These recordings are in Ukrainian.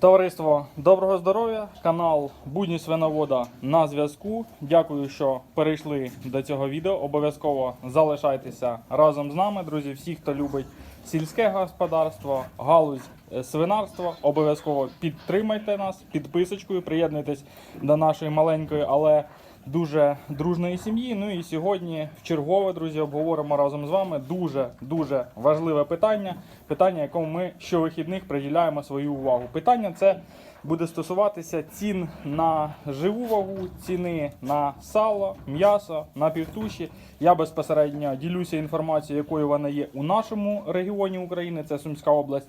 Товариство, доброго здоров'я! Канал Будні свиновода на зв'язку. Дякую, що перейшли до цього відео. Обов'язково залишайтеся разом з нами, друзі. Всі, хто любить сільське господарство, галузь е, свинарства, обов'язково підтримайте нас підписочкою, приєднуйтесь до нашої маленької, але дуже дружної сім'ї. Ну і сьогодні в чергове, друзі, обговоримо разом з вами дуже дуже важливе питання. Питання, якому ми щовихідних приділяємо свою увагу. Питання це буде стосуватися цін на живу вагу, ціни на сало, м'ясо, на півтуші. Я безпосередньо ділюся інформацією, якою вона є у нашому регіоні України. Це Сумська область.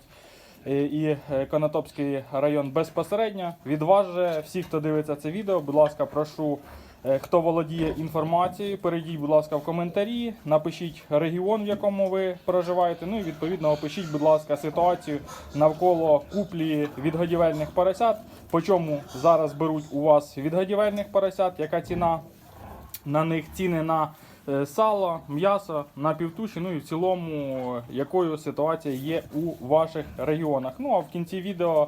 Е, і е, Конотопський район безпосередньо. Від вас же, всі, хто дивиться це відео, будь ласка, прошу, хто володіє інформацією, перейдіть, будь ласка, в коментарі, напишіть регіон, в якому ви проживаєте. Ну і відповідно опишіть, будь ласка, ситуацію навколо куплі відгодівельних поросят. По чому зараз беруть у вас відгодівельних поросят, яка ціна на них ціни на е, сало, м'ясо, на півтуші, ну і в цілому, е, якою ситуація є у ваших регіонах. Ну а в кінці відео е,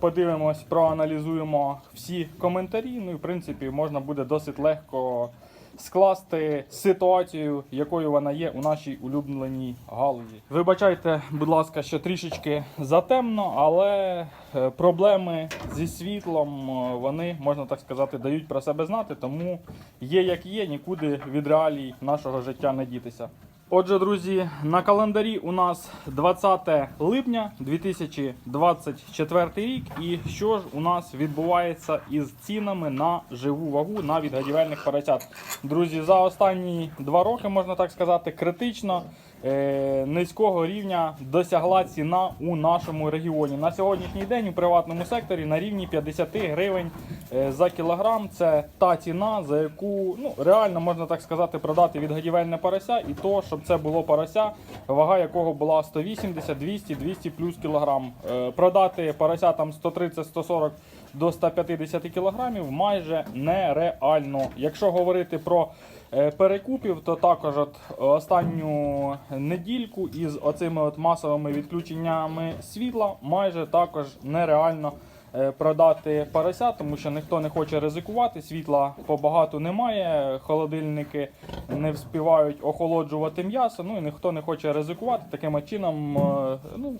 подивимось, проаналізуємо всі коментарі. Ну і в принципі можна буде досить легко скласти ситуацію, якою вона є у нашій улюбленій галузі. Вибачайте, будь ласка, що трішечки затемно, але е, проблеми зі світлом е, вони, можна так сказати, дають про себе знати, тому є як є, нікуди від реалій нашого життя не дітися. Отже, друзі, на календарі у нас 20 липня 2024 рік. І що ж у нас відбувається із цінами на живу вагу на відгодівельних поросят? Друзі, за останні два роки, можна так сказати, критично е, низького рівня досягла ціна у нашому регіоні. На сьогоднішній день у приватному секторі на рівні 50 гривень за кілограм. Це та ціна, за яку ну, реально можна так сказати продати відгодівельне порося, і то, щоб це було порося, вага якого була 180, 200, 200 плюс кілограм. Е, Продати порося там 130-140 до 150 кілограмів майже нереально. Якщо говорити про е, перекупів, то також от останню недільку із оцими от масовими відключеннями світла майже також нереально е, продати порося, тому що ніхто не хоче ризикувати. Світла побагато немає, холодильники не вспівають охолоджувати м'ясо. Ну і ніхто не хоче ризикувати. Таким чином е, ну,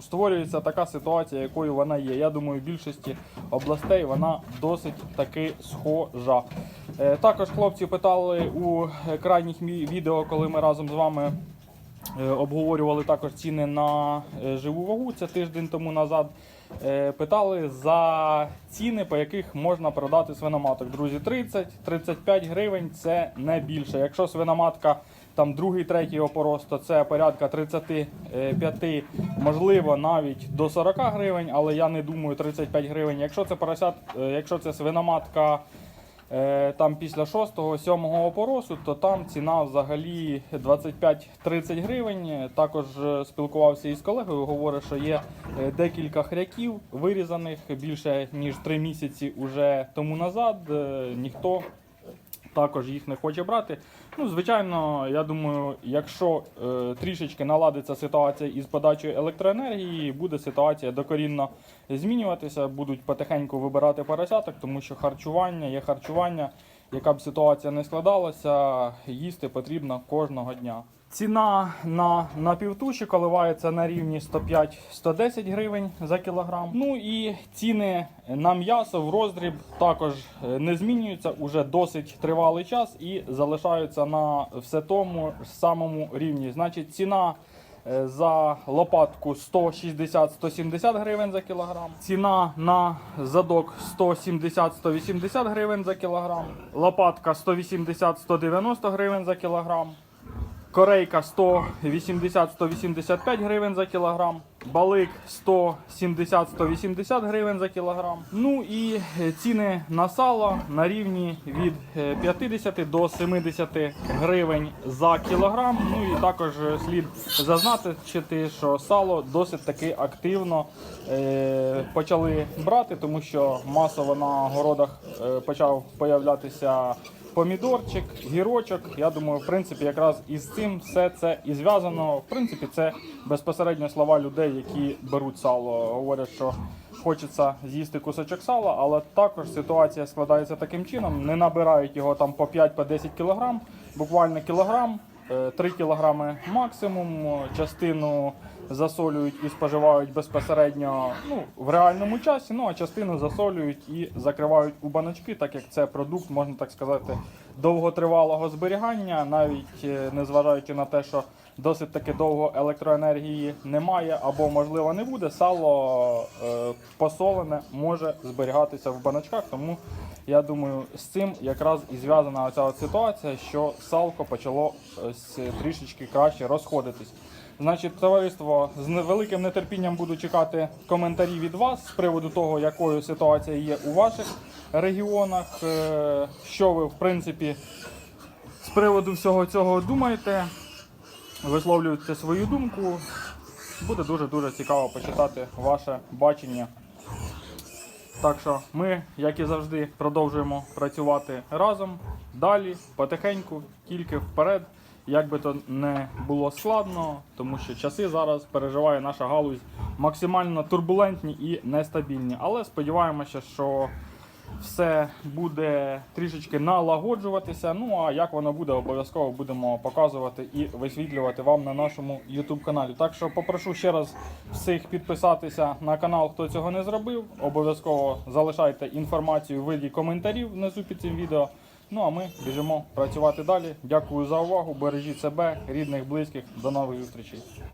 створюється така ситуація, якою вона є. Я думаю, в більшості областей вона досить таки схожа. Е, Також хлопці питали у е, крайніх відео, коли ми разом з вами Е, обговорювали також ціни на е, живу вагу. Це тиждень тому назад. Е, Питали за ціни, по яких можна продати свиноматок. Друзі, 30-35 гривень це не більше. Якщо свиноматка там другий, третій опорос, то це порядка 35, можливо, навіть до 40 гривень, але я не думаю 35 гривень. Якщо це поросят, е, якщо це свиноматка. Е, Там після 6-7 опоросу, то там ціна взагалі 25-30 гривень. Також е, спілкувався із колегою, говорить, що є е, декілька хряків вирізаних більше ніж 3 місяці уже тому назад. Ніхто також їх не хоче брати. Ну, звичайно, я думаю, якщо е, трішечки наладиться ситуація із подачею електроенергії, буде ситуація докорінно змінюватися, будуть потихеньку вибирати поросяток, тому що харчування є харчування. Яка б ситуація не складалася, їсти потрібно кожного дня. Ціна на напівтуші коливається на рівні 105-110 гривень за кілограм. Ну і ціни на м'ясо в роздріб також е, не змінюються уже досить тривалий час і залишаються на все тому самому рівні. Значить, ціна е, за лопатку 160-170 гривень за кілограм. Ціна на задок 170-180 гривень за кілограм. Лопатка 180-190 гривень за кілограм. Корейка 180-185 гривень за кілограм. Балик 170-180 гривень за кілограм. Ну і е, ціни на сало на рівні від е, 50 до 70 гривень за кілограм. Ну і також е, слід зазначити, що сало досить таки активно е, почали брати, тому що масово на городах е, почав появлятися помідорчик, гірочок. Я думаю, в принципі, якраз із цим все це і зв'язано. В принципі, це безпосередньо слова людей, які беруть сало. Говорять, що хочеться з'їсти кусочок сала, але також ситуація складається таким чином: не набирають його там по 5-10 кілограм, буквально кілограм. 3 кілограми максимум, частину засолюють і споживають безпосередньо ну, в реальному часі, ну а частину засолюють і закривають у баночки, так як це продукт, можна так сказати, довготривалого зберігання, навіть е, незважаючи на те, що досить таки довго електроенергії немає або можливо не буде, сало е, посолене може зберігатися в баночках, тому я думаю, з цим якраз і зв'язана оця ситуація, що салко почало трішечки краще розходитись. Значить, товариство з невеликим нетерпінням буду чекати коментарі від вас з приводу того, якою ситуація є у ваших регіонах, е, що ви в принципі з приводу всього цього думаєте, висловлюєте свою думку. Буде дуже дуже цікаво почитати ваше бачення так що ми, як і завжди, продовжуємо працювати разом далі, потихеньку, тільки вперед. Як би то не було складно, тому що часи зараз переживає наша галузь максимально турбулентні і нестабільні. Але сподіваємося, що все буде трішечки налагоджуватися. Ну а як воно буде, обов'язково будемо показувати і висвітлювати вам на нашому YouTube каналі. Так що попрошу ще раз всіх підписатися на канал, хто цього не зробив. Обов'язково залишайте інформацію в виді коментарів внизу під цим відео. Ну а ми біжимо працювати далі. Дякую за увагу. Бережіть себе, рідних, близьких. До нових зустрічей.